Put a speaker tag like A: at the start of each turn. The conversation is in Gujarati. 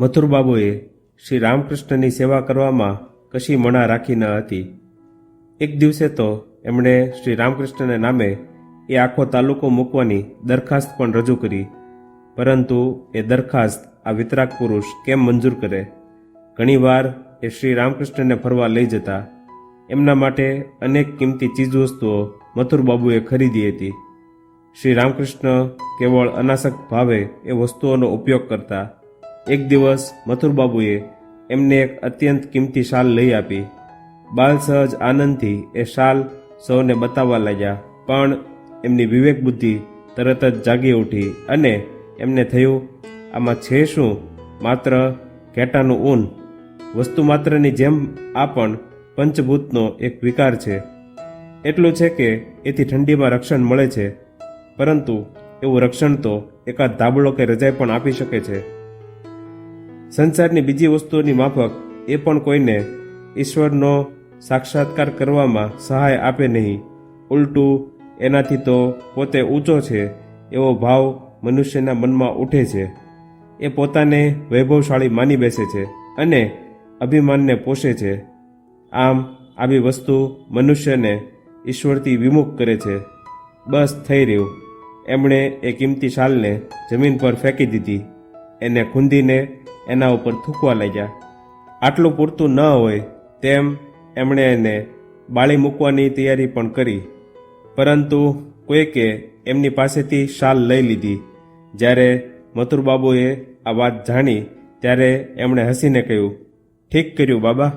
A: મથુરબાબુએ શ્રી રામકૃષ્ણની સેવા કરવામાં કશી મણા રાખી ન હતી. એક દિવસે તો એમણે શ્રી રામકૃષ્ણને નામે એ આખો તાલુકો મૂકવાની દરખાસ્ત પણ રજૂ કરી. પરંતુ એ દરખાસ્ત આ વિતરાક પુરુષ કેમ મંજૂર કરે? ઘણીવાર એ શ્રી રામકૃષ્ણને ફરવા લઈ જતા. એમના માટે અનેક કિંમતી ચીજવસ્તુઓ મથુરબાબુએ ખરીદી હતી. શ્રી રામકૃષ્ણ કેવળ અનાસક ભાવે એ વસ્તુઓનો ઉપયોગ કરતા એક દિવસ મથુરબાબુએ એમને એક અત્યંત કિંમતી શાલ લઈ આપી. બાલ સહજ આનંદથી એ શાલ સૌને બતાવવા લાગ્યા, પણ એમની વિવેક બુદ્ધિ તરત જ જાગી ઉઠી અને એમને થયું, આમાં છે શું? માત્ર ઘેટાનું ઊન. વસ્તુ માત્રની જેમ આ પણ પંચભૂતનો એક વિકાર છે. એટલું છે કે એથી ઠંડીમાં રક્ષણ મળે છે, પરંતુ એવું રક્ષણ તો એકાદ ધાબળો કે રજાઈ પણ આપી શકે છે. સંસારની બીજી વસ્તુઓની માફક એ પણ કોઈને ઈશ્વરનો સાક્ષાત્કાર કરવામાં સહાય આપે નહીં. ઉલટું, એનાથી તો પોતે ઊંચો છે એવો ભાવ મનુષ્યના મનમાં ઉઠે છે. એ પોતાને વૈભવશાળી માની બેસે છે અને અભિમાનને પોષે છે. આમ, આવી વસ્તુ મનુષ્યને ઈશ્વરથી વિમુખ કરે છે. બસ થઈ રહ્યું. એમણે એ કિંમતી શાલને જમીન પર ફેંકી દીધી. એને ખૂંદીને એના ઉપર થૂકવા લાગ્યા. આટલું પૂરતું ન હોય તેમ એમણે એને બાળી મૂકવાની તૈયારી પણ કરી. પરંતુ કોઈકે એમની પાસેથી શાલ લઈ લીધી. જ્યારે મથુરબાબુએ આ વાત જાણી, ત્યારે એમણે હસીને કહ્યું, ઠીક કર્યું બાબા.